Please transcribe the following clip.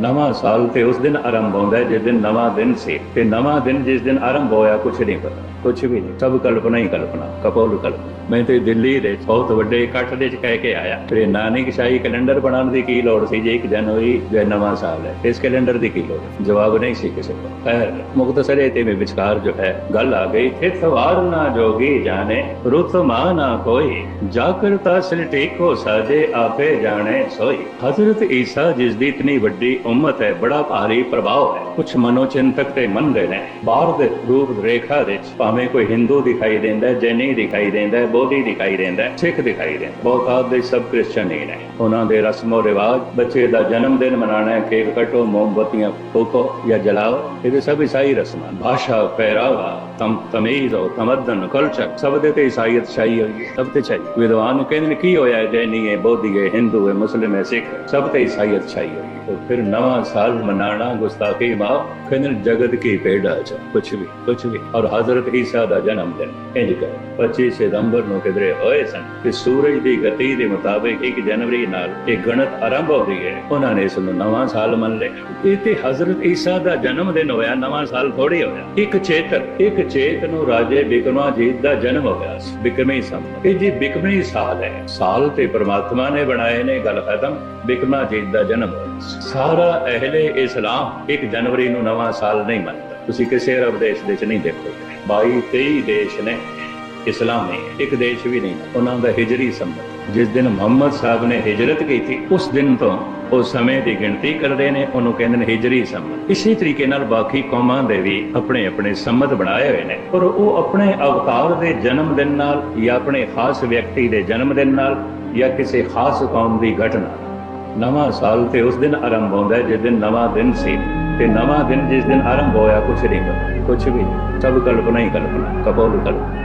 ਨਵਾਂ ਸਾਲ ਤੇ ਉਸ ਦਿਨ ਆਰੰਭ ਹੁੰਦਾ ਹੈ ਜਿਸ ਦਿਨ ਨਵਾਂ ਦਿਨ ਸੀ। ਤੇ ਨਵਾਂ ਦਿਨ ਜਿਸ ਦਿਨ ਆਰੰਭ ਹੋਇਆ ਕੁਛ ਨਹੀਂ ਪਤਾ। ਕੁਛ ਵੀ ਨਹੀਂ। ਸਭ ਕਲਪਨਾ ਹੀ ਕਲਪਨਾ ਕਪੋਲ ਕਲਪਨਾ। ਮੈਂ ਤੇ ਦਿੱਲੀ ਦੇ ਬਹੁਤ ਵੱਡੇ ਇਕੱਠ ਦੇ ਚ ਕਹਿ ਕੇ ਆਇਆ। ਤੇ ਨਾਨਕ ਸ਼ਾਹੀ ਕੈਲੰਡਰ ਬਣਾਉਣ ਦੀ ਕੀ ਲੋੜ ਸੀ? ਜੇ 1 ਜਨਵਰੀ ਜੋ ਨਵਾਂ ਸਾਲ ਹੈ ਇਸ ਕੈਲੰਡਰ ਦੀ ਕੀ ਲੋੜ? ਜਵਾਬ ਨਹੀਂ ਸੀ ਕਿਸੇ ਕੋਲ। ਖੈਰ ਮੁਖਤਸਰੇ ਤੇ ਮੇ ਵਿਚਕਾਰ ਜੋ ਹੈ ਗੱਲ ਆ ਗਈ। ਥੇ ਸਵਾਰ ਨਾ ਜੋਗੀ ਜਾਣੇ ਰੁਤ ਮਾ ਨਾ ਕੋਈ। ਜਾ ਕਰਤਾ ਸਲਟੇ ਕੋ ਸਾਜੇ ਆਪੇ ਜਾਣੇ ਸੋਈ। ਹਜ਼ਰਤ ਈਸਾ ਜਿਸ ਦੀ ਇਤਨੀ ਵੱਡੀ ਉਮਤ ਹੈ, ਬੜਾ ਭਾਰੀ ਪ੍ਰਭਾਵ ਹੈ। ਕੁਝ ਮਨੋਚਿੰਤਕ ਤੇ ਮੰਨਦੇ ਨੇ। ਬਾਹਰ ਦੇ ਰੂਪ ਰੇਖਾ ਦੇ ਭਾਵੇਂ ਕੋਈ ਹਿੰਦੂ ਦਿਖਾਈ ਦਿੰਦਾ ਜੈਨੀ ਦਿਖਾਈ ਦਿੰਦਾ ਬੋਧੀ ਦਿਖਾਈ ਦਿੰਦਾ ਸਿੱਖ ਦਿਖਾਈ ਦਿੰਦਾ ਬਹੁਤ ਆਦੇ ਸਭ ਕ੍ਰਿਸਚਨ ਹੀ ਨੇ। ਉਹਨਾਂ ਦੇ ਰਸਮੋ ਰਿਵਾਜ, ਬੱਚੇ ਦਾ ਜਨਮ ਦਿਨ ਮਨਾਣਾ ਹੈ, ਕੇਕ ਕਟੋ, ਮੋਮਬਤੀਆਂ ਫੂਕੋ ਜਾਂ ਜਲਾਓ। ਇਹ ਸਭ ਈਸਾਈ ਰਸਮਾਂ ਭਾਸ਼ਾ, ਪਹਿਰਾਵਾ, ਤਮ, ਤਮੀਜ਼ ਔਰ ਤਮਦਨ ਕਲਚਰ ਸਭ ਦੇ ਤੇ ਈਸਾਈਅਤ ਛਾਈ ਹੋਈ ਸਭ ਤੇ ਛਾਈ। ਵਿਦਵਾਨ ਕਹਿੰਦੇ ਨੇ, ਕੀ ਹੋਇਆ ਜੈਨੀ ਹੈ ਬੋਧੀ ਹੈ ਹਿੰਦੂ ਹੈ ਮੁਸਲਮਾਨ ਹੈ ਸਿੱਖ ਸਭ ਤੇ ਈਸਾਈਅਤ ਛਾਈ ਹੋਈ ਫਿਰ नवा साल मनाना गुस्ताखी माफ कहने जगत की पेड़ा च कुछ भी कुछ भी और हजरत ईसा ਦਾ ਜਨਮ ਦਿਨ ਇੰਜ ਕਰ 25 ਸਤੰਬਰ ਨੂੰ ਕਿਧਰੇ ਹੋਏ ਸਨ ਤੇ ਸੂਰਜ ਦੀ ਗਤੀ ਦੇ ਮੁਤਾਬਿਕ 1 ਜਨਵਰੀ ਨਾਲ ਇਹ ਗਣਤ ਆਰੰਭ ਹੋ ਰਹੀ ਹੈ ਉਹਨਾਂ ਨੇ ਇਸ ਨੂੰ ਨਵਾਂ ਸਾਲ ਮੰਨ ਲਿਆ ਇਹ ਤੇ ਹਜ਼ਰਤ ਈਸਾ ਦਾ ਜਨਮ ਦਿਨ ਹੋਇਆ ਨਵਾਂ ਸਾਲ ਥੋੜੀ ਹੋਇਆ ਇੱਕ ਚੇਤਰ ਇੱਕ ਚੇਤ ਨੂੰ ਰਾਜੇ ਬਿਕਰਮਾਜੀਤ ਦਾ ਜਨਮ ਹੋਇਆ ਸੀ ਬਿਕਰਮੀ ਸਮ ਇਹ ਜੀ ਬਿਕਰਮੀ ਸਾਲ ਹੈ ਸਾਲ ਤੇ ਪ੍ਰਮਾਤਮਾ ਨੇ ਬਣਾਏ ਨੇ ਗੱਲ ਖਤਮ ਬਿਕਰਮਾਜੀਤ ਦਾ ਜਨਮ ਹੋਇਆ ਸੀ। ਸਾਰਾ ਅਹਲੇ ਇਸਲਾਮ 1 ਜਨਵਰੀ ਨੂੰ ਨਵਾਂ ਸਾਲ ਨਹੀਂ ਮੰਨਦਾ। ਤੁਸੀਂ ਕਿਸੇ ਅਰਬ ਦੇਸ਼ ਦੇ ਚ ਨਹੀਂ ਦੇਖੋਗੇ 22 23 ਦੇਸ਼ ਨੇ ਇਸਲਾਮੀ, ਇੱਕ ਦੇਸ਼ ਵੀ ਨਹੀਂ, ਉਹਨਾਂ ਦਾ ਹਿਜਰੀ ਸੰਬੰਧ। ਜਿਸ ਦਿਨ ਮੁਹੰਮਦ ਸਾਹਿਬ ਨੇ ਹਿਜਰਤ ਕੀਤੀ, ਉਸ ਦਿਨ ਤੋਂ ਉਹ ਸਮੇਂ ਦੀ ਗਿਣਤੀ ਕਰਦੇ ਨੇ, ਉਹਨੂੰ ਕਹਿੰਦੇ ਨੇ ਹਿਜਰੀ ਸੰਮਤ ਇਸੇ ਤਰੀਕੇ ਨਾਲ ਬਾਕੀ ਕੌਮਾਂ ਦੇ ਵੀ ਆਪਣੇ ਆਪਣੇ ਸੰਮਤ ਬਣਾਏ ਹੋਏ ਨੇ। ਪਰ ਉਹ ਆਪਣੇ ਅਵਤਾਰ ਦੇ ਜਨਮ ਦਿਨ ਨਾਲ ਜਾਂ ਆਪਣੇ ਖਾਸ ਵਿਅਕਤੀ ਦੇ ਜਨਮ ਦਿਨ ਨਾਲ ਜਾਂ ਕਿਸੇ ਖਾਸ ਕੌਮ ਦੀ ਘਟਨਾ ਨਵਾਂ ਸਾਲ ਤੇ ਉਸ ਦਿਨ ਆਰੰਭ ਹੁੰਦਾ ਹੈ, ਜਿਸ ਦਿਨ ਨਵਾਂ ਦਿਨ ਸੀ। ਤੇ ਨਵਾਂ ਦਿਨ ਜਿਸ ਦਿਨ ਆਰੰਭ ਹੋਇਆ, ਕੁਛ ਨਹੀਂ ਪਤਾ। ਕੁਛ ਵੀ ਨਹੀਂ। ਸਭ ਕਲਪਨਾ ਹੀ ਕਲਪਨਾ। ਕਪੋਲ ਕਲਪਨਾ।